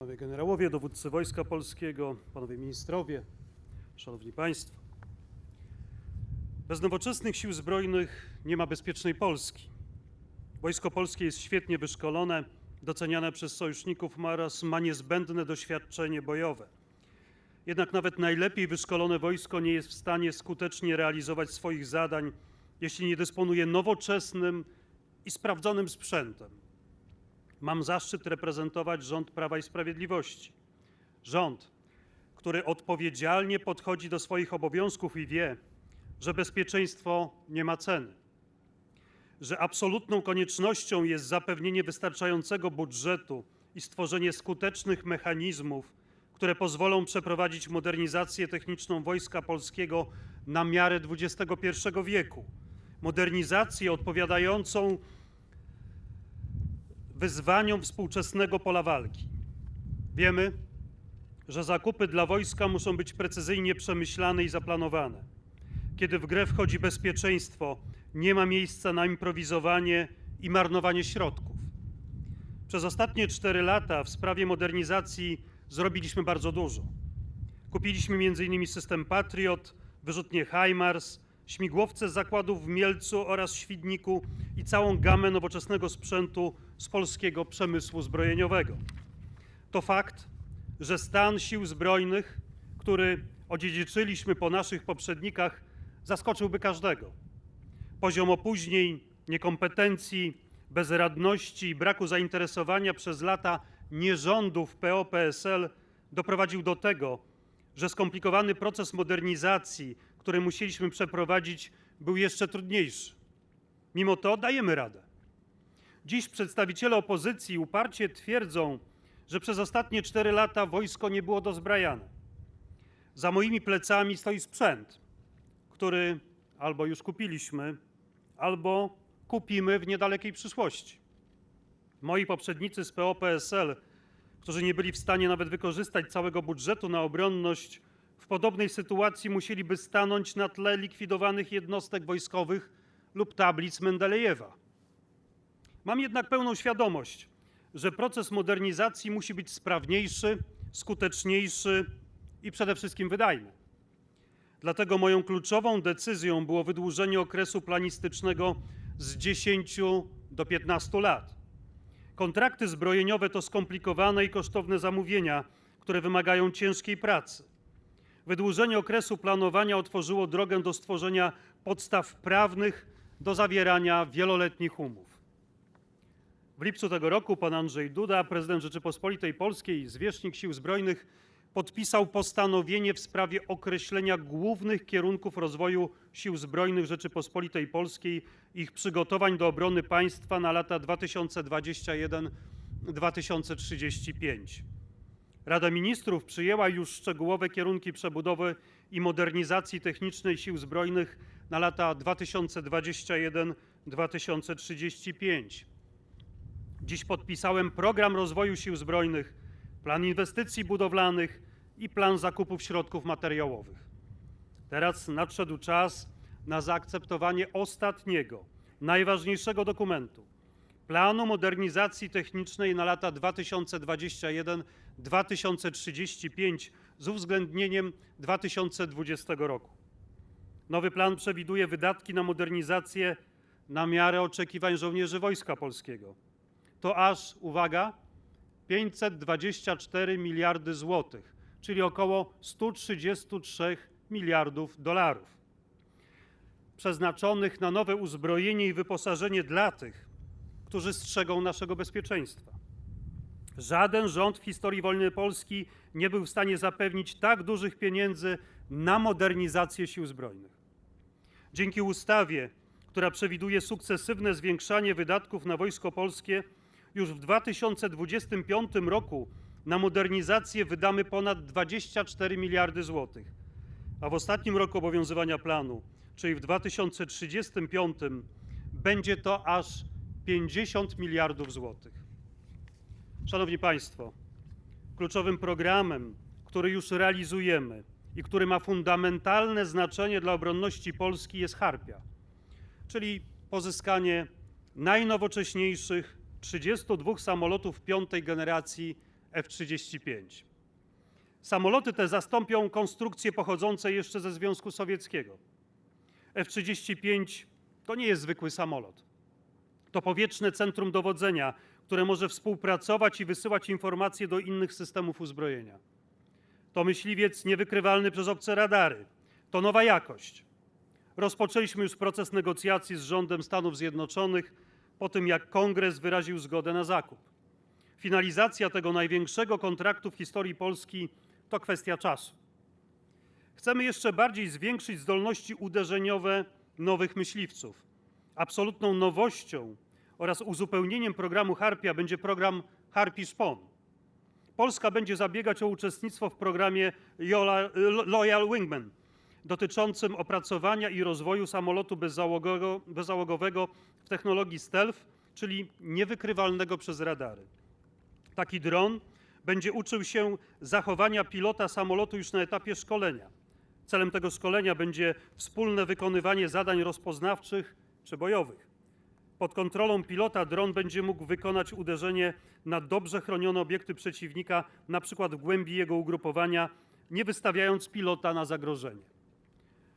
Panowie generałowie, dowódcy Wojska Polskiego, panowie ministrowie, szanowni państwo. Bez nowoczesnych sił zbrojnych nie ma bezpiecznej Polski. Wojsko Polskie jest świetnie wyszkolone, doceniane przez sojuszników oraz ma niezbędne doświadczenie bojowe. Jednak nawet najlepiej wyszkolone wojsko nie jest w stanie skutecznie realizować swoich zadań, jeśli nie dysponuje nowoczesnym i sprawdzonym sprzętem. Mam zaszczyt reprezentować rząd Prawa i Sprawiedliwości. Rząd, który odpowiedzialnie podchodzi do swoich obowiązków i wie, że bezpieczeństwo nie ma ceny, że absolutną koniecznością jest zapewnienie wystarczającego budżetu i stworzenie skutecznych mechanizmów, które pozwolą przeprowadzić modernizację techniczną Wojska Polskiego na miarę XXI wieku. Modernizację odpowiadającą wyzwaniom współczesnego pola walki. Wiemy, że zakupy dla wojska muszą być precyzyjnie przemyślane i zaplanowane. Kiedy w grę wchodzi bezpieczeństwo, nie ma miejsca na improwizowanie i marnowanie środków. Przez ostatnie cztery lata w sprawie modernizacji zrobiliśmy bardzo dużo. Kupiliśmy m.in. system Patriot, wyrzutnie HIMARS, śmigłowce z zakładów w Mielcu oraz Świdniku i całą gamę nowoczesnego sprzętu z polskiego przemysłu zbrojeniowego. To fakt, że stan sił zbrojnych, który odziedziczyliśmy po naszych poprzednikach, zaskoczyłby każdego. Poziom opóźnień, niekompetencji, bezradności i braku zainteresowania przez lata nierządów PO-PSL doprowadził do tego, że skomplikowany proces modernizacji, który musieliśmy przeprowadzić, był jeszcze trudniejszy. Mimo to dajemy radę. Dziś przedstawiciele opozycji uparcie twierdzą, że przez ostatnie cztery lata wojsko nie było dozbrajane. Za moimi plecami stoi sprzęt, który albo już kupiliśmy, albo kupimy w niedalekiej przyszłości. Moi poprzednicy z PO-PSL, którzy nie byli w stanie nawet wykorzystać całego budżetu na obronność, w podobnej sytuacji musieliby stanąć na tle likwidowanych jednostek wojskowych lub tablic Mendelejewa. Mam jednak pełną świadomość, że proces modernizacji musi być sprawniejszy, skuteczniejszy i przede wszystkim wydajny. Dlatego moją kluczową decyzją było wydłużenie okresu planistycznego z 10 do 15 lat. Kontrakty zbrojeniowe to skomplikowane i kosztowne zamówienia, które wymagają ciężkiej pracy. Wydłużenie okresu planowania otworzyło drogę do stworzenia podstaw prawnych do zawierania wieloletnich umów. W lipcu tego roku pan Andrzej Duda, prezydent Rzeczypospolitej Polskiej, zwierzchnik Sił Zbrojnych, podpisał postanowienie w sprawie określenia głównych kierunków rozwoju Sił Zbrojnych Rzeczypospolitej Polskiej i ich przygotowań do obrony państwa na lata 2021-2035. Rada Ministrów przyjęła już szczegółowe kierunki przebudowy i modernizacji technicznej Sił Zbrojnych na lata 2021-2035. Dziś podpisałem program rozwoju Sił Zbrojnych, plan inwestycji budowlanych i plan zakupów środków materiałowych. Teraz nadszedł czas na zaakceptowanie ostatniego, najważniejszego dokumentu planu modernizacji technicznej na lata 2021-2035 z uwzględnieniem 2020 roku. Nowy plan przewiduje wydatki na modernizację na miarę oczekiwań żołnierzy Wojska Polskiego. To aż, uwaga, 524 miliardy złotych, czyli około 133 miliardów dolarów, przeznaczonych na nowe uzbrojenie i wyposażenie dla tych, którzy strzegą naszego bezpieczeństwa. Żaden rząd w historii wolnej Polski nie był w stanie zapewnić tak dużych pieniędzy na modernizację sił zbrojnych. Dzięki ustawie, która przewiduje sukcesywne zwiększanie wydatków na wojsko polskie, już w 2025 roku na modernizację wydamy ponad 24 miliardy złotych, a w ostatnim roku obowiązywania planu, czyli w 2035, będzie to aż 50 miliardów złotych. Szanowni Państwo, kluczowym programem, który już realizujemy i który ma fundamentalne znaczenie dla obronności Polski jest Harpia, czyli pozyskanie najnowocześniejszych 32 samolotów piątej generacji F-35. Samoloty te zastąpią konstrukcje pochodzące jeszcze ze Związku Sowieckiego. F-35 to nie jest zwykły samolot. To powietrzne centrum dowodzenia, które może współpracować i wysyłać informacje do innych systemów uzbrojenia. To myśliwiec niewykrywalny przez obce radary. To nowa jakość. Rozpoczęliśmy już proces negocjacji z rządem Stanów Zjednoczonych po tym, jak Kongres wyraził zgodę na zakup. Finalizacja tego największego kontraktu w historii Polski to kwestia czasu. Chcemy jeszcze bardziej zwiększyć zdolności uderzeniowe nowych myśliwców. Absolutną nowością oraz uzupełnieniem programu Harpia będzie program Harpi Szpon. Polska będzie zabiegać o uczestnictwo w programie Loyal Wingman dotyczącym opracowania i rozwoju samolotu bezzałogowego w technologii stealth, czyli niewykrywalnego przez radary. Taki dron będzie uczył się zachowania pilota samolotu już na etapie szkolenia. Celem tego szkolenia będzie wspólne wykonywanie zadań rozpoznawczych czy bojowych. Pod kontrolą pilota dron będzie mógł wykonać uderzenie na dobrze chronione obiekty przeciwnika, na przykład w głębi jego ugrupowania, nie wystawiając pilota na zagrożenie.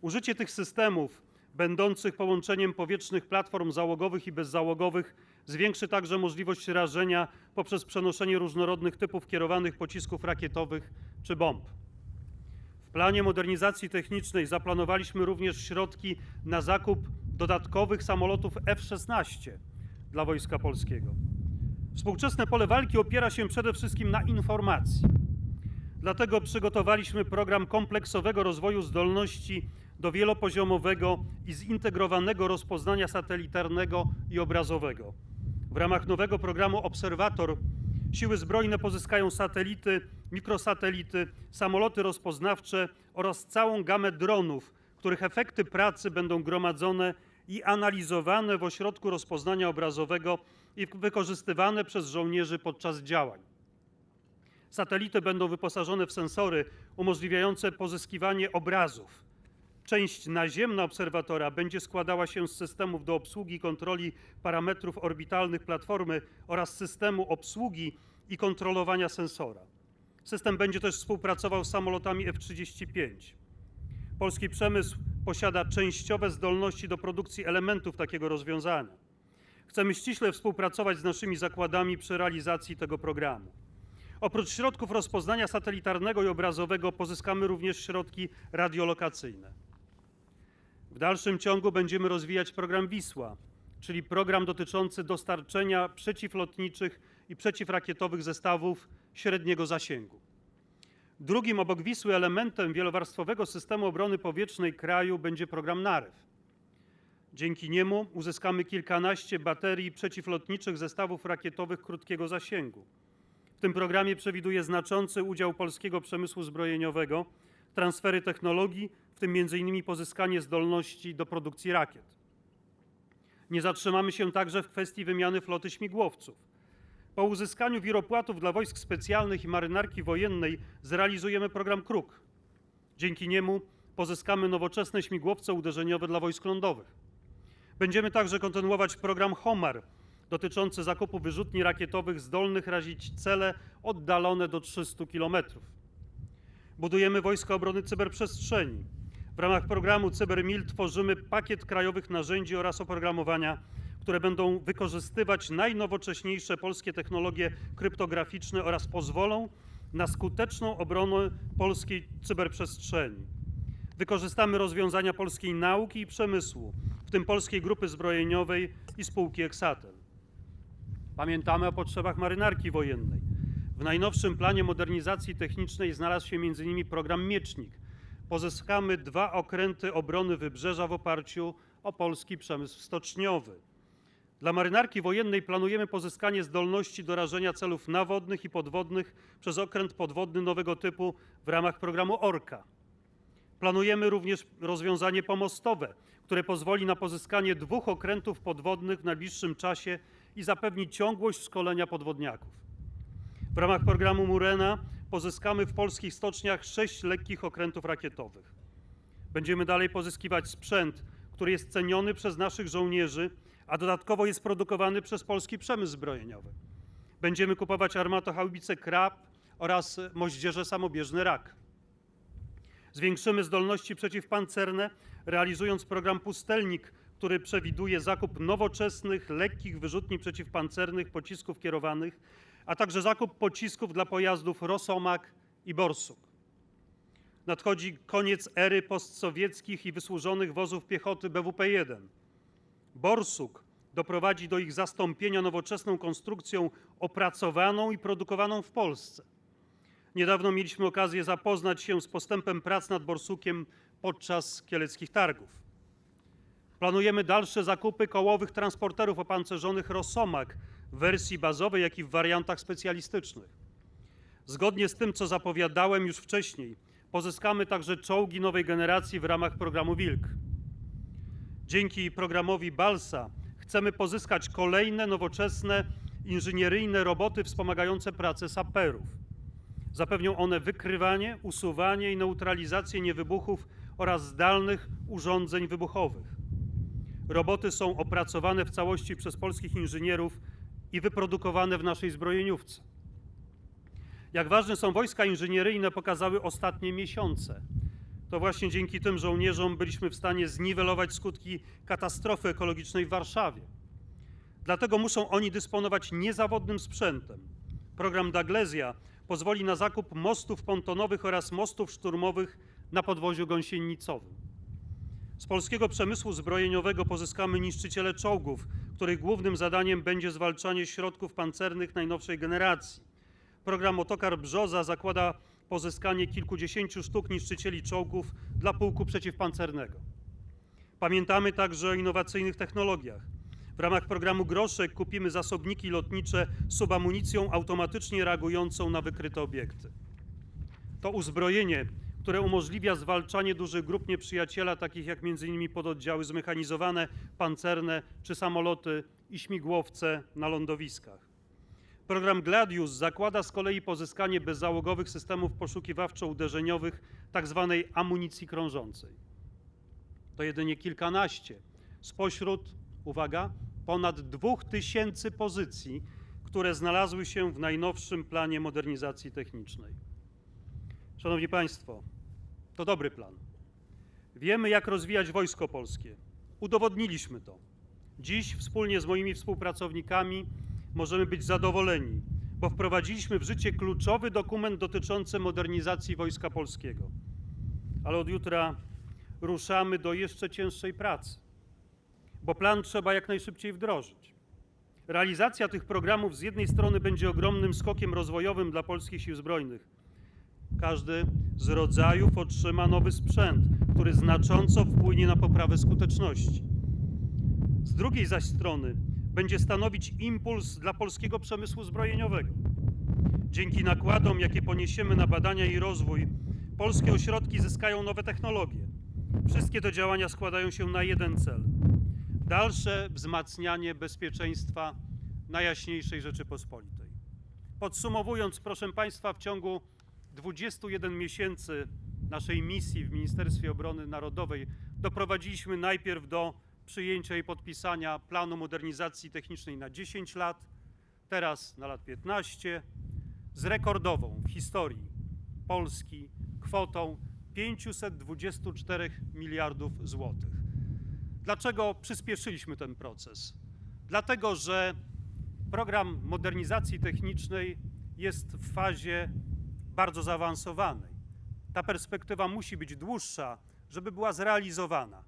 Użycie tych systemów, będących połączeniem powietrznych platform załogowych i bezzałogowych, zwiększy także możliwość rażenia poprzez przenoszenie różnorodnych typów kierowanych pocisków rakietowych czy bomb. W planie modernizacji technicznej zaplanowaliśmy również środki na zakup dodatkowych samolotów F-16 dla Wojska Polskiego. Współczesne pole walki opiera się przede wszystkim na informacji. Dlatego przygotowaliśmy program kompleksowego rozwoju zdolności do wielopoziomowego i zintegrowanego rozpoznania satelitarnego i obrazowego. W ramach nowego programu Obserwator siły zbrojne pozyskają satelity, mikrosatelity, samoloty rozpoznawcze oraz całą gamę dronów, których efekty pracy będą gromadzone i analizowane w ośrodku rozpoznania obrazowego i wykorzystywane przez żołnierzy podczas działań. Satelity będą wyposażone w sensory umożliwiające pozyskiwanie obrazów. Część naziemna obserwatora będzie składała się z systemów do obsługi i kontroli parametrów orbitalnych platformy oraz systemu obsługi i kontrolowania sensora. System będzie też współpracował z samolotami F-35. Polski przemysł posiada częściowe zdolności do produkcji elementów takiego rozwiązania. Chcemy ściśle współpracować z naszymi zakładami przy realizacji tego programu. Oprócz środków rozpoznania satelitarnego i obrazowego pozyskamy również środki radiolokacyjne. W dalszym ciągu będziemy rozwijać program Wisła, czyli program dotyczący dostarczenia przeciwlotniczych i przeciwrakietowych zestawów średniego zasięgu. Drugim obok Wisły elementem wielowarstwowego systemu obrony powietrznej kraju będzie program NAREW. Dzięki niemu uzyskamy kilkanaście baterii przeciwlotniczych zestawów rakietowych krótkiego zasięgu. W tym programie przewiduje znaczący udział polskiego przemysłu zbrojeniowego, transfery technologii, w tym m.in. pozyskanie zdolności do produkcji rakiet. Nie zatrzymamy się także w kwestii wymiany floty śmigłowców. Po uzyskaniu wiropłatów dla wojsk specjalnych i marynarki wojennej zrealizujemy program Kruk. Dzięki niemu pozyskamy nowoczesne śmigłowce uderzeniowe dla wojsk lądowych. Będziemy także kontynuować program HOMAR dotyczący zakupu wyrzutni rakietowych zdolnych razić cele oddalone do 300 km. Budujemy Wojska Obrony Cyberprzestrzeni. W ramach programu CyberMil tworzymy pakiet krajowych narzędzi oraz oprogramowania, które będą wykorzystywać najnowocześniejsze polskie technologie kryptograficzne oraz pozwolą na skuteczną obronę polskiej cyberprzestrzeni. Wykorzystamy rozwiązania polskiej nauki i przemysłu, w tym Polskiej Grupy Zbrojeniowej i spółki Eksatel. Pamiętamy o potrzebach marynarki wojennej. W najnowszym planie modernizacji technicznej znalazł się m.in. program Miecznik. Pozyskamy dwa okręty obrony wybrzeża w oparciu o polski przemysł stoczniowy. Dla marynarki wojennej planujemy pozyskanie zdolności do rażenia celów nawodnych i podwodnych przez okręt podwodny nowego typu w ramach programu ORKA. Planujemy również rozwiązanie pomostowe, które pozwoli na pozyskanie dwóch okrętów podwodnych w najbliższym czasie i zapewni ciągłość szkolenia podwodniaków. W ramach programu Murena pozyskamy w polskich stoczniach sześć lekkich okrętów rakietowych. Będziemy dalej pozyskiwać sprzęt, który jest ceniony przez naszych żołnierzy, a dodatkowo jest produkowany przez polski przemysł zbrojeniowy. Będziemy kupować armatohaubice Krab oraz moździerze samobieżny Rak. Zwiększymy zdolności przeciwpancerne, realizując program Pustelnik, który przewiduje zakup nowoczesnych, lekkich wyrzutni przeciwpancernych, pocisków kierowanych, a także zakup pocisków dla pojazdów Rosomak i Borsuk. Nadchodzi koniec ery postsowieckich i wysłużonych wozów piechoty BWP-1. Borsuk doprowadzi do ich zastąpienia nowoczesną konstrukcją opracowaną i produkowaną w Polsce. Niedawno mieliśmy okazję zapoznać się z postępem prac nad Borsukiem podczas kieleckich targów. Planujemy dalsze zakupy kołowych transporterów opancerzonych Rosomak w wersji bazowej, jak i w wariantach specjalistycznych. Zgodnie z tym, co zapowiadałem już wcześniej, pozyskamy także czołgi nowej generacji w ramach programu Wilk. Dzięki programowi Balsa chcemy pozyskać kolejne nowoczesne inżynieryjne roboty wspomagające pracę saperów. Zapewnią one wykrywanie, usuwanie i neutralizację niewybuchów oraz zdalnych urządzeń wybuchowych. Roboty są opracowane w całości przez polskich inżynierów i wyprodukowane w naszej zbrojeniówce. Jak ważne są wojska inżynieryjne, pokazały ostatnie miesiące. To właśnie dzięki tym żołnierzom byliśmy w stanie zniwelować skutki katastrofy ekologicznej w Warszawie. Dlatego muszą oni dysponować niezawodnym sprzętem. Program Daglesia pozwoli na zakup mostów pontonowych oraz mostów szturmowych na podwoziu gąsienicowym. Z polskiego przemysłu zbrojeniowego pozyskamy niszczyciele czołgów, których głównym zadaniem będzie zwalczanie środków pancernych najnowszej generacji. Program Otokar Brzoza zakłada pozyskanie kilkudziesięciu sztuk niszczycieli czołgów dla pułku przeciwpancernego. Pamiętamy także o innowacyjnych technologiach. W ramach programu Groszek kupimy zasobniki lotnicze z subamunicją automatycznie reagującą na wykryte obiekty. To uzbrojenie, które umożliwia zwalczanie dużych grup nieprzyjaciela, takich jak m.in. pododdziały zmechanizowane, pancerne czy samoloty i śmigłowce na lądowiskach. Program Gladius zakłada z kolei pozyskanie bezzałogowych systemów poszukiwawczo-uderzeniowych, tzw. amunicji krążącej. To jedynie kilkanaście spośród, uwaga, ponad 2000 pozycji, które znalazły się w najnowszym planie modernizacji technicznej. Szanowni Państwo, to dobry plan. Wiemy, jak rozwijać wojsko polskie. Udowodniliśmy to. Dziś wspólnie z moimi współpracownikami możemy być zadowoleni, bo wprowadziliśmy w życie kluczowy dokument dotyczący modernizacji Wojska Polskiego. Ale od jutra ruszamy do jeszcze cięższej pracy, bo plan trzeba jak najszybciej wdrożyć. Realizacja tych programów z jednej strony będzie ogromnym skokiem rozwojowym dla polskich sił zbrojnych. Każdy z rodzajów otrzyma nowy sprzęt, który znacząco wpłynie na poprawę skuteczności. Z drugiej zaś strony będzie stanowić impuls dla polskiego przemysłu zbrojeniowego. Dzięki nakładom, jakie poniesiemy na badania i rozwój, polskie ośrodki zyskają nowe technologie. Wszystkie te działania składają się na jeden cel: dalsze wzmacnianie bezpieczeństwa Najjaśniejszej Rzeczypospolitej. Podsumowując, proszę Państwa, w ciągu 21 miesięcy naszej misji w Ministerstwie Obrony Narodowej doprowadziliśmy najpierw do przyjęcia i podpisania planu modernizacji technicznej na 10 lat, teraz na lat 15, z rekordową w historii Polski kwotą 524 miliardów złotych. Dlaczego przyspieszyliśmy ten proces? Dlatego, że program modernizacji technicznej jest w fazie bardzo zaawansowanej. Ta perspektywa musi być dłuższa, żeby była zrealizowana.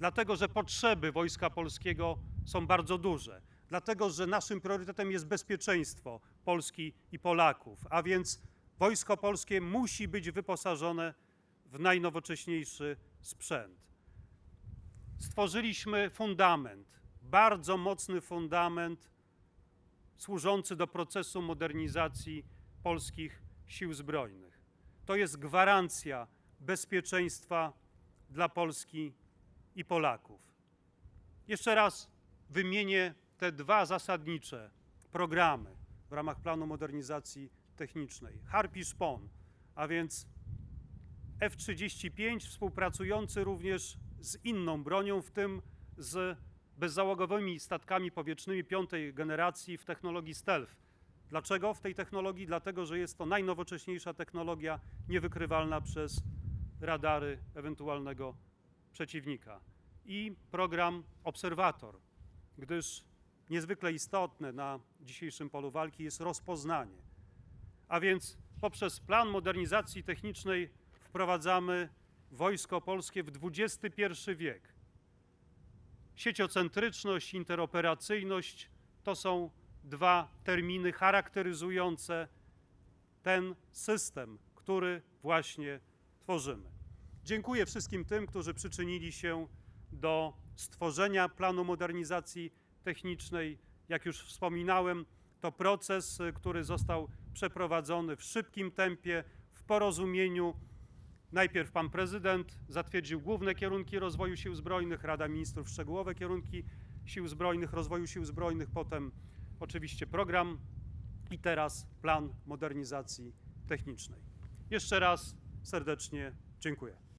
Dlatego, że potrzeby Wojska Polskiego są bardzo duże. Dlatego, że naszym priorytetem jest bezpieczeństwo Polski i Polaków, a więc Wojsko Polskie musi być wyposażone w najnowocześniejszy sprzęt. Stworzyliśmy fundament, bardzo mocny fundament służący do procesu modernizacji polskich sił zbrojnych. To jest gwarancja bezpieczeństwa dla Polski i Polaków. Jeszcze raz wymienię te dwa zasadnicze programy w ramach planu modernizacji technicznej. Harpi Szpon, a więc F-35 współpracujący również z inną bronią, w tym z bezzałogowymi statkami powietrznymi piątej generacji w technologii stealth, Dlaczego w tej technologii? Dlatego, że jest to najnowocześniejsza technologia, niewykrywalna przez radary ewentualnego przeciwnika. I program Obserwator, gdyż niezwykle istotne na dzisiejszym polu walki jest rozpoznanie. A więc poprzez plan modernizacji technicznej wprowadzamy Wojsko Polskie w XXI wiek. Sieciocentryczność, interoperacyjność to są dwa terminy charakteryzujące ten system, który właśnie tworzymy. Dziękuję wszystkim tym, którzy przyczynili się do stworzenia planu modernizacji technicznej. Jak już wspominałem, to proces, y, który został przeprowadzony w szybkim tempie, w porozumieniu. Najpierw pan prezydent zatwierdził główne kierunki rozwoju sił zbrojnych, Rada Ministrów szczegółowe kierunki sił zbrojnych, rozwoju sił zbrojnych, potem oczywiście program i teraz plan modernizacji technicznej. Jeszcze raz serdecznie dziękuję.